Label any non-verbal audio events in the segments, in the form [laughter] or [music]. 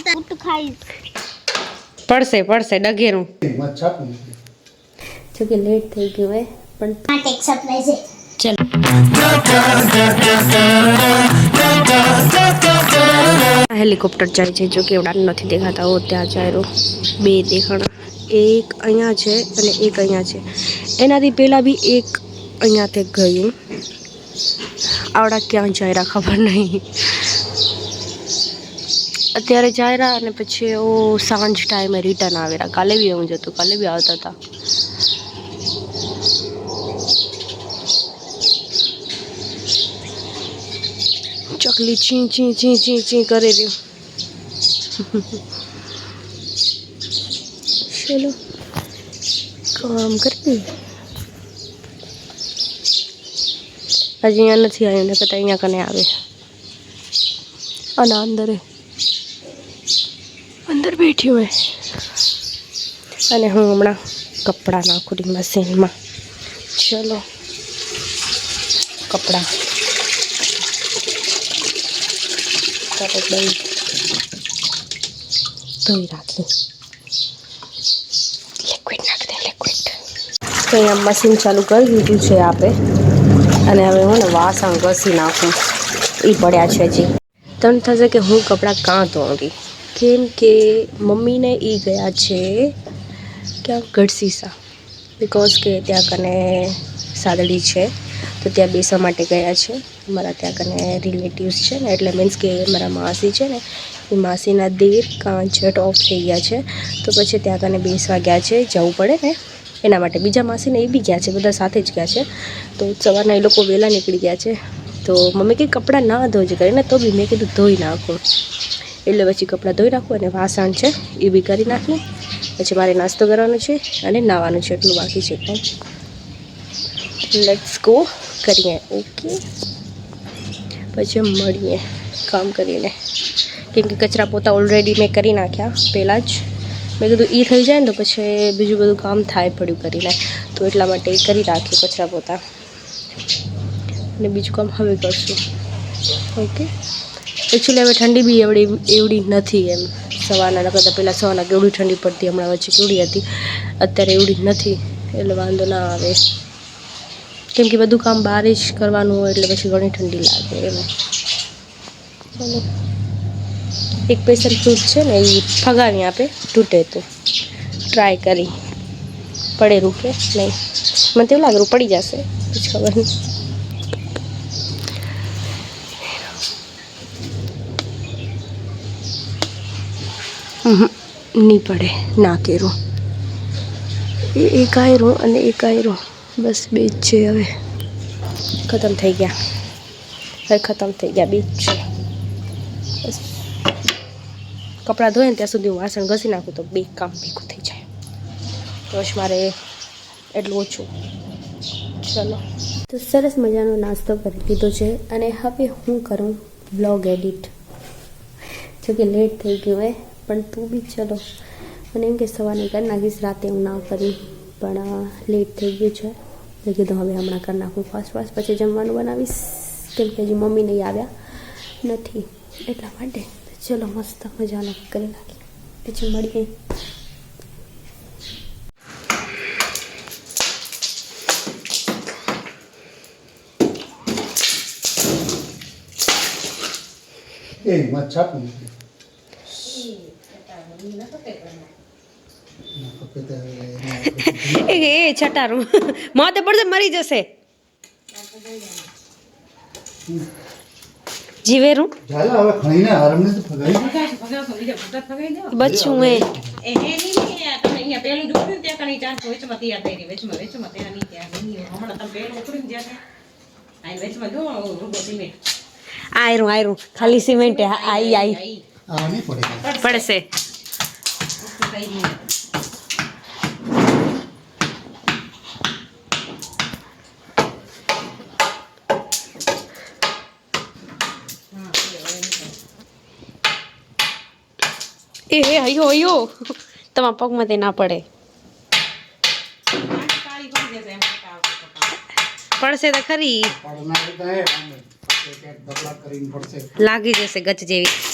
પછી તો ખાઈશ પડશે પડશે ડગેરું. જો કે લેટ થઈ ગયું હોય પણ માટે એક સરપ્રાઈઝ છે. ચલો. હેલિકોપ્ટર જાય છે જો કે એવડા નથી દેખાતા. હો ત્યાં જાય બે દેખાણા. એક અહીંયા છે અને એક અહીંયા છે. એનાથી પહેલાં બી એક અહીંયાથી ગયું. આવડા ક્યાં જાય ખબર નહીં. અત્યારે જાય અને પછી ઓ સાંજ ટાઈમે રિટર્ન આવેલા કાલે બી એવું જ હતું. કાલે બી આવતા હતા. ચકલી ચી ચી ચી ચી ચી કરી રહ્યું. ચલો. કામ કરી હજી અહીંયા નથી આવ્યું ને કદાચ અહીંયા કને આવે. અને અંદર બેઠી હોય. અને હું હમણાં કપડાં નાખું છું મશીનમાં ચલો. કપડાં. તરત દઈ ધોઈ રાખી. લિક્વિડ નાખી દે લિક્વિડ અહીંયા મશીન ચાલુ કરી દીધું છે આપે. અને હવે હું ને વાસણ ઘસી નાખું. એ પડ્યા છે હજી. તમને થશે કે હું કપડાં કાં ધોઉંગી કેમ કે મમ્મીને એ ગયા છે ક્યાં ગઢસીસા. બિકોઝ કે ત્યાં કને સાદડી છે, તો ત્યાં બેસવા માટે ગયા છે. મારા ત્યાં કને રિલેટિવ્સ છે ને, એટલે મીન્સ કે મારા માસી છે ને, એ માસીના દેર કાં જેટ ઓફ થઈ ગયા છે. તો પછી ત્યાં કને બેસવા ગયા છે, જવું પડે ને. એના માટે બીજા માસીને એ બી ગયા છે, બધા સાથે જ ગયા છે. તો સવારના એ લોકો વહેલા નીકળી ગયા છે. તો મમ્મી કે કપડાં ના ધોજ કરીને તો બી મેં કીધું ધોઈ નાખું. એટલે પછી કપડાં ધોઈ નાખું અને વાસણ છે એ બી કરી નાખું પછી મારે નાસ્તો કરવાનો છે અને નાવાનું છે, એટલું બાકી છે પણ લેટ્સ ગો કરીએ. ઓકે પછી મળીએ કામ કરીને. કેમ કે કચરા પોતા ઓલરેડી મેં કરી નાખ્યા પહેલાં જ. મેં કીધું એ થઈ જાય ને તો પછી બીજું બધું કામ થાય પડ્યું કરીને. તો એટલા માટે કરી રાખ્યું કચરા પોતા. અને બીજું કામ હવે કરશું. ઓકે એકચ્યુઅલી હવે ઠંડી બી એવડી એવડી નથી એમ. સવારના કરતાં પહેલાં સવારના કેવડી ઠંડી પડતી, હમણાં વચ્ચે કેવડી હતી. અત્યારે એવડી નથી, એટલે વાંધો ના આવે. કેમ કે બધું કામ બહાર જ કરવાનું હોય, એટલે પછી ઘણી ઠંડી લાગે એમ. ચાલો. એક પેશન ફ્રૂટ છે ને એ ફગાવી આપે, તૂટે તો. ટ્રાય કરી. પડે રૂકે નહીં. મને તેવું લાગે પડી જશે, પછી ખબર નહીં. નહીં પડે, ના કેરું. એ એક આયરો અને એક આયરો બસ બે જ છે હવે. ખતમ થઈ ગયા. હવે ખતમ થઈ ગયા, બે જ છે. બસ. કપડાં ધોય ને ત્યાં સુધી હું વાસણ ઘસી નાખું તો બે કામ ભેગું થઈ જાય. તો બસ મારે એટલું ઓછું. ચલો. તો સરસ મજાનો નાસ્તો કરી લીધો છે અને હવે હું કરું બ્લોગ એડિટ. જોકે લેટ થઈ ગયું હોય પણ તું બી ચલો. મને એમ કે સવારે કરી નાખીશ, રાતે હું ના કરી. પણ લેટ થઈ ગયું છે. મેં કીધું હવે હમણાં કરી નાખું ફાસ્ટ ફાસ્ટ પછી જમવાનું બનાવીશ. કેમ કે હજી મમ્મી નહીં આવ્યા. નથી. એટલા માટે ચલો મસ્ત મજાનો કરી નાખી પછી મળીએ. એમાં છાપું એ છટારું. માથે પડશે મરી જશે. જીવેરું? બચ્ચું એ આયરું આયરું. ખાલી સિમેન્ટ આઈ આઈ. આ નહીં એ હે અયો અયો તમારા પગમાં તે ના પડે. પડશે તો ખરી. લાગી જશે ગચ જેવી.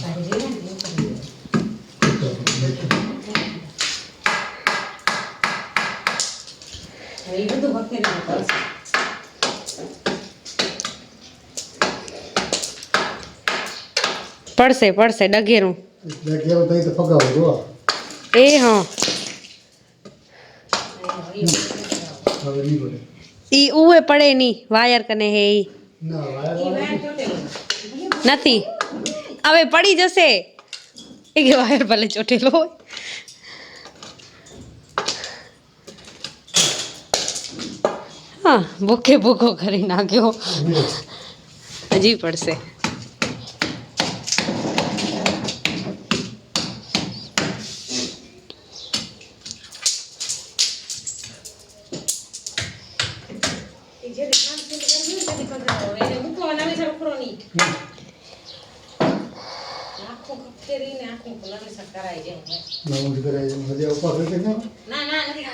હોય ને પડશે પડશે ડગેરું. એટલે કેવું તો ફગાવો જો એ હા. ઈ ઉવે પડે નહીં વાયર કને હે ઈ. નથી. હવે પડી જશે. એ કે વાયર ભલે ચોટેલો હોય. હા ભૂખે ભૂખો કરી નાખ્યો. હજી પડશે.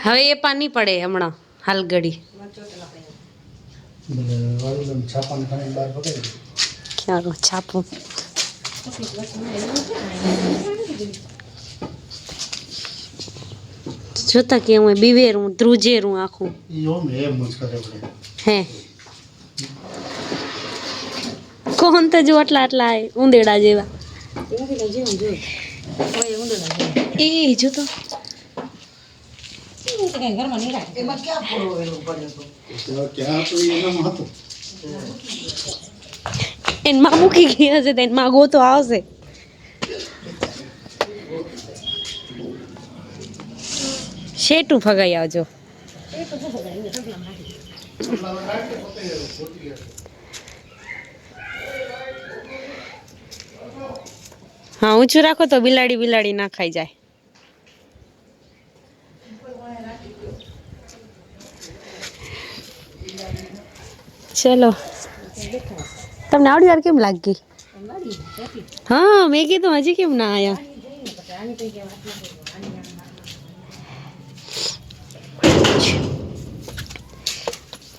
હવે એ પાની પડે હમણાં હાલ ઘડી. ક્યાં છાપું. જોતા કે હું બીવેરું ધ્રુજેરું આખું. હે. કોણ તો જો આટલા આટલા ઉંદેડા જેવા. એ જો પડ્યો તો? ક્યાં તો એનામાં હતો એનમાં મૂકી ગયા હશે તેને એનમાં ગોતો આવશે. શેટું ફગાઈ આવજો. હા ઊંચું રાખો તો બિલાડી બિલાડી ના ખાઈ જાય. ચલો. તમને આવડી વાર કેમ લાગી? હા, મેં કીધું હજી કેમ ના આવ્યા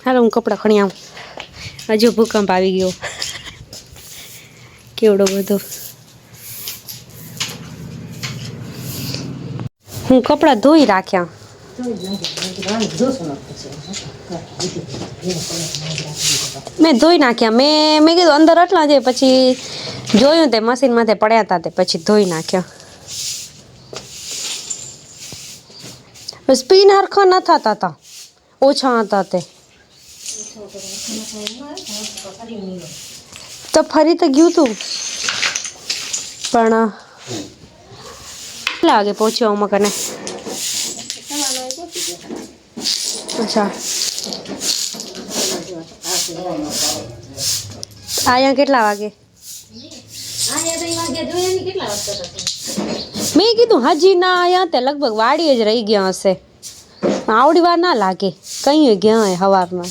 હાલો, હું કપડાં ખણી આવું. હજુ ભૂકંપ આવી ગયો. કેવડો બધો. હું કપડાં ધોઈ રાખ્યા. મેં ધોઈ નાખ્યા. મેં મેં કીધું અંદર એટલા છે પછી જોયું તે મશીન માથે પડ્યા હતા તે પછી ધોઈ નાખ્યા. સ્પિન હરખો ન થતા હતા ઓછા હતા તે. તો ફરી તો ગયું તું. પણ, કેટલા વાગે પહોંચ્યો અમુક કને અચ્છા. આયા કેટલા વાગે? મેં કીધું હજી ના આયા તે લગભગ વાડીએ જ રહી ગયા હશે. આવડી વાર ના લાગે. કઈ ગયા હોય હવારમાં.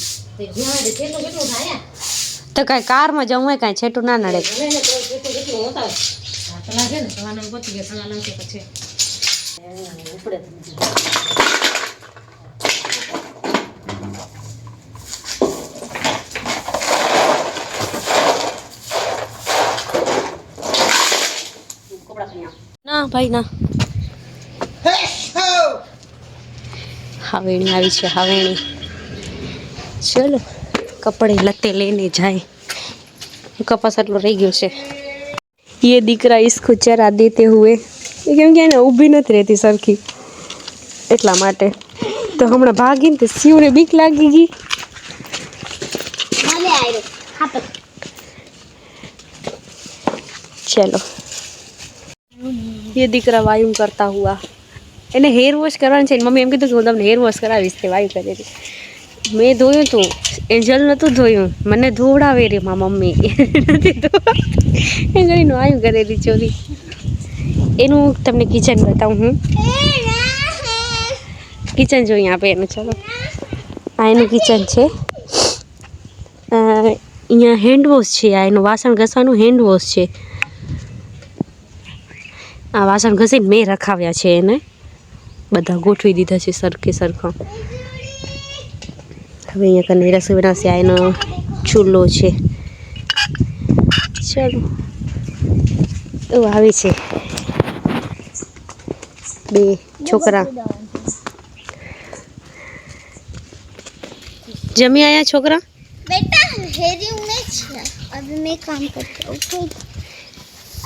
તો કાંઈ કારમાં જવું હોય, કાંઈ છેટું ના નડે. ના ભાઈ ના. હાવેણી આવી છે હાવેણી. ચલો કપડે લતે લઈને જાય. કપાસ એટલો રહી ગયો છે. એ દીકરા ઈસકો ચરા દેતે હુએ. કેમ કે એને ઊભી નથી રહેતી સરખી. એટલા માટે. તો હમણાં ભાગીને તે શિવને બીક લાગી ગઈ. ચલો. ये દીકરા વાયુ કરતા હુઆ. એને હેર વોશ કરવાનું છે મમ્મી એમ કીધું હું તમને હેર વોશ કરાવીશ તે વાયુ કરે મેં ધોયું તું. એન્જલ નહોતું ધોયું. મને ધોવડાવે રે મા મમ્મી. નથી ધોવડાવતી. એ કરીને વાયુ કરેલી ચોરી એનું તમને કિચન બતાવું હું. કિચન જોઈ આપે એનું, ચલો. આ એનું કિચન છે. અહીંયા હેન્ડ વોશ છે. આ એનું વાસણ ઘસવાનું હેન્ડ વોશ છે. આ વાસણ ઘસીને મેં રખાવ્યા છે એને. બધા ગોઠવી દીધા છે સરખે સરખા. હવે અહીંયા કને રસોઈ બનાવશે આ એનો ચૂલો છે. ચાલો. તો આવે છે. બે છોકરા. જમી આયા છોકરા? બેટા, હેરી મેં છે. હવે મેં કામ કરતી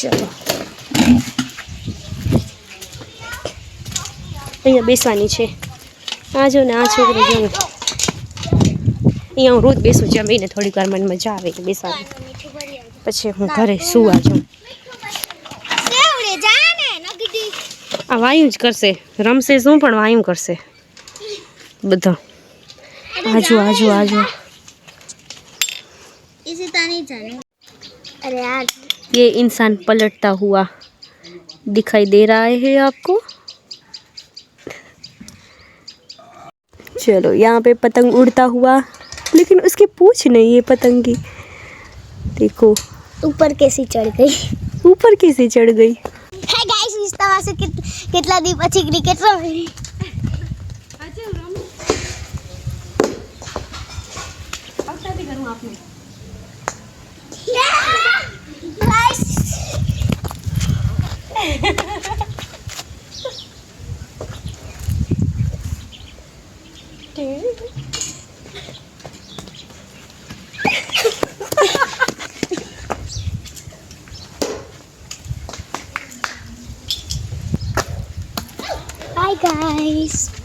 ચલો. અહીંયા બેસવાની છે. આ જો ને આ છોકરી જો અહીંયા હું રોજ બેસું જમીને થોડીક વાર મને મજા આવે એટલે બેસવાની. પછી હું ઘરે સુવા જાઉં. આ વાયુ જ કરશે. રમશે શું પણ વાયુ કરશે. બધા. આજુ આજુ આજુ ये इंसान पलटता हुआ दिखाई दे रहा है आपको। चलो यहाँ पे पतंग उड़ता हुआ लेकिन उसकी पूछ नहीं है पतंग। की देखो। ऊपर कैसे चढ़ गई? ऊपर कैसे चढ़ गई? हाय गाइस इस तरह से कित, कितना दीप अच्छी क्रिकेट रमी अच्छा करूँ आपने। guys.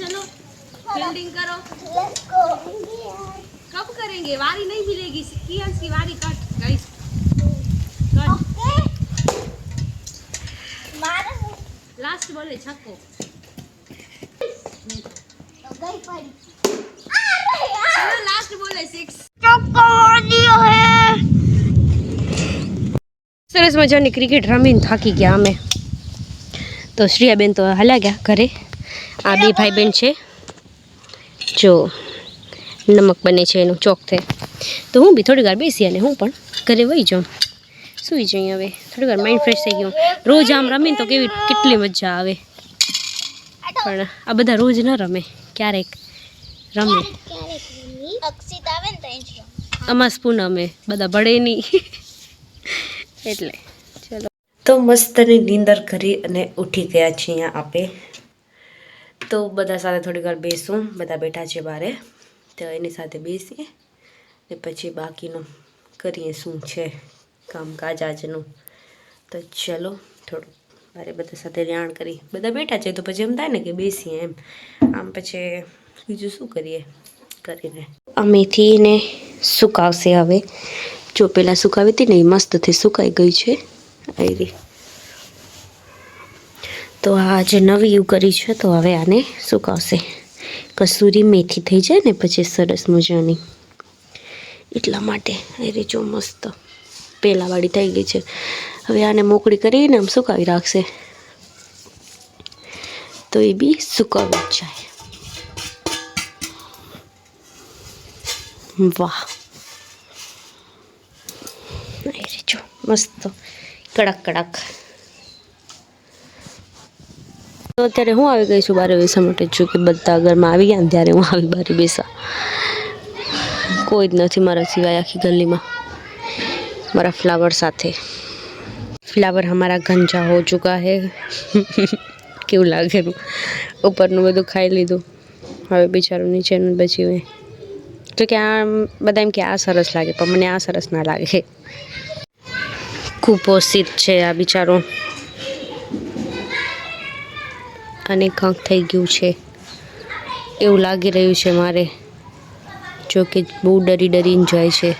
चलो फील्डिंग करो लेट्स गो कब करेंगे वारी नहीं मिलेगी कियांस की वारी कट गाइस कट ओके मारो लास्ट बॉल है छक्को तो गई पड़ी अरे यार चलो लास्ट बॉल है सिक्स चक्कर मार दिया है સરસ મજાની ક્રિકેટ રમીને થાકી ગયા અમે તો શ્રેયાબેન તો હાલ્યા ગયા ઘરે આ બે ભાઈ બહેન છે. જો, નમક બને છે એનું ચોકથી તો હું બી થોડી વાર બેસી અને હું પણ ઘરે વહી જાઉં. સુઈ જઈએ હવે. થોડી વાર માઇન્ડ ફ્રેશ થઈ ગયું. રોજ આમ રમીને તો કેવી કેટલી મજા આવે. પણ આ બધા રોજ ન રમે. ક્યારેક રમે. અમાસ પૂનમે બધા ભળે નહીં. [laughs] એટલે. ચલો. તો મસ્તની નીંદર કરી અને ઉઠી ગયા છીએ આપે તો બધા સાથે થોડી વાર બેસું. બધા બેઠા છે બારે. તો એની સાથે બેસીએ. ને પછી બાકીનું કરીએ શું છે કામકાજ આજનું. તો ચલો થોડું મારે બધા સાથે જાણ કરી. બધા બેઠા છે તો પછી એમ થાય ને કે બેસીએ એમ. આમ પછી બીજું શું કરીએ? કરીને. આ મેથીને સુકાવશે હવે. જો પહેલાં સુકાવી હતી ને એ મસ્તથી સુકાઈ ગઈ છે. આયરી. તો આ જે નવી યુ કરી છે, તો હવે આને સુકાવશે કસૂરી મેથી થઈ જાય ને, પછી સરસ મજાની. એટલા માટે. અરે, જો મસ્ત. પહેલાંવાળી થઈ ગઈ છે. હવે આને મોકળી કરીને આમ સુકાવી રાખશે. તો એ બી સુકાવી જાય. વાહ. જો મસ્ત. કડક કડક. તો અત્યારે હું આવી ગઈ છું બારે બેસવા માટે છું કે બધા ઘરમાં આવી ગયા ત્યારે હું આવી બારે બેસા કોઈ જ નથી મારા સિવાય આખી ગલીમાં મારા ફ્લાવર સાથે ફ્લાવર હમારા ગંજા હો ચૂકા હે કેવું લાગેલું ઉપરનું બધું ખાઈ લીધું હવે બિચારું નીચેનું બચી હોય તો કે આ બધા એમ કે આ સરસ લાગે પણ મને આ સરસ ના લાગે કુપોષિત છે આ બિચારું અને કાંક થઈ ગયું છે. એવું લાગી રહ્યું છે મારે, જો કે બહુ ડરી ડરીને જાય છે.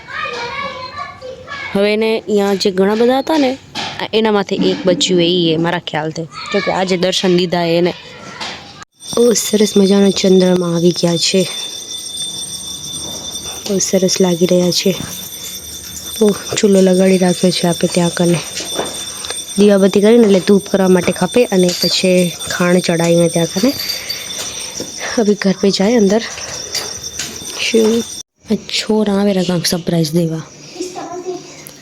હવે એને અહીંયા જે ઘણા બધા હતા ને એનામાંથી એક બચ્યું એ મારા ખ્યાલથી જો કે આજે દર્શન લીધા એને. બહુ સરસ મજાના ચંદ્રમાં આવી ગયા છે. બહુ સરસ લાગી રહ્યા છે. બહુ ચૂલો લગાડી રાખ્યો છે આપણે ત્યાં કને. દીવાબત્તી કરીને એટલે ધૂપ કરવા માટે ખપે અને પછી ખાણ चढ़ाई ત્યાં जा હવે ઘર પે જાય जाए अंदर આ છોર આવે રે કાંક સરપ્રાઈઝ દેવા.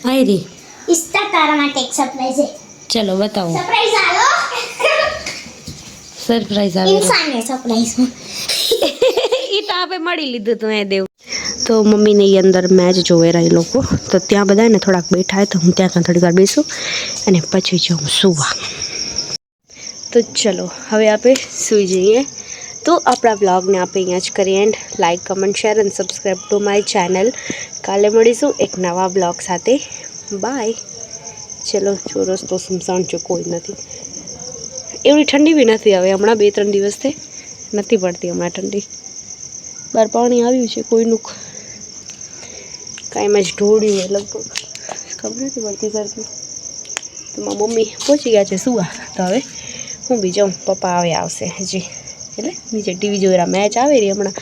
આઈ રી. ઇસ્તા તારા માટે એક સરપ્રાઈઝ છે ચલો બતાવો. સરપ્રાઈઝ આલો. સરપ્રાઈઝ રે. ઇન્સાને સરપ્રાઈઝ એ તો આપણે મળી લીધું તું એ દેવ. તો મમ્મીને એ અંદર મેચ જોવે રહ્યા એ લોકો. તો ત્યાં બધા ને થોડાક બેઠા તો હું ત્યાં થોડી વાર બેસું. અને પછી જાઉં સુવા. તો ચલો, હવે આપણે સૂઈ જઈએ. તો આપણા બ્લોગને આપણે અહીંયા જ કરીએ and like comment share and subscribe to my channel કાલે મળીશું એક નવા બ્લોગ સાથે. બાય ચલો ચોરસ તો સુમસાન છે, કોઈ નથી. એવડી ઠંડી બી નથી હવે, હમણાં બે ત્રણ દિવસથી નથી પડતી હમણાં ઠંડી. બહાર પાણી આવ્યું છે, કોઈનું. કાંઈ જ ઢોળ્યું હોય લગભગ. ખબર નથી પડતી સરખી તો મારા મમ્મી પહોંચી ગયા છે સુવા. તો હવે હું બી પપ્પા આવે આવશે હજી. એટલે નીચે ટીવી જોઈ રહ્યા. મેચ આવે રહી હમણાં.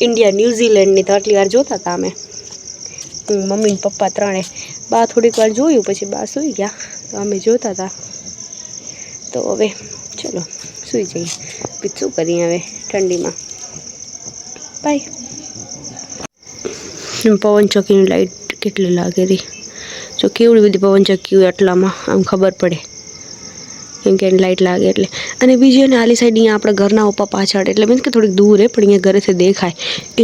ઇન્ડિયા ન્યૂઝીલેન્ડની તો આટલી વાર જોતા હતા અમે. હું, મમ્મી ને પપ્પા ત્રણે. બા થોડીક વાર જોયું, પછી બા સૂઈ ગયા. તો અમે જોતા હતા તો હવે ચલો, સૂઈ જઈએ. પછી શું કરીએ હવે ઠંડીમાં? બાય. પવન ચોકીની લાઈટ કેટલી લાગેલી જો કેવડી બધી પવન ચોકી હોય આટલામાં, આમ ખબર પડે. કેમ કે લાઈટ લાગે એટલે. અને બીજી અને આલી સાઈડ અહીંયા આપણા ઘરના ઉપર પાછળ, એટલે મીન્સ કે થોડીક દૂર હે, પણ અહીંયા ઘરેથી દેખાય.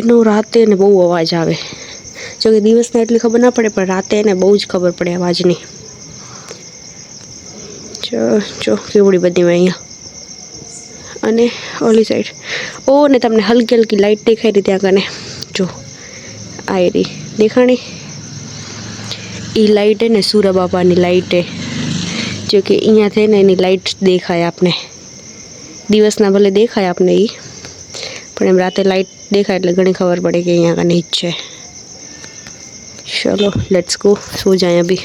એનો રાતે ને બહુ અવાજ આવે. જો કે દિવસના એટલી ખબર ના પડે, પણ રાતે એને બહુ જ ખબર પડે અવાજની. જો કેવડી બધી હોય અહીંયા. અને ઓલી સાઈડ ઓ ને તમને હલકી હલકી લાઈટ દેખાઈ રહી ત્યાં કને. જો, આ રહી દેખાણી? એ લાઈટ હે ને, સુરા બાપાની લાઇટ હે. જો કે અહીંયા થઈને એની લાઈટ દેખાય આપને દિવસના ભલે દેખાય આપને એ પણ એમ રાતે લાઈટ દેખાય એટલે ઘણી ખબર પડે કે અહીંયા કને જ છે ચલો લેટ્સ ગો સો જાય અભી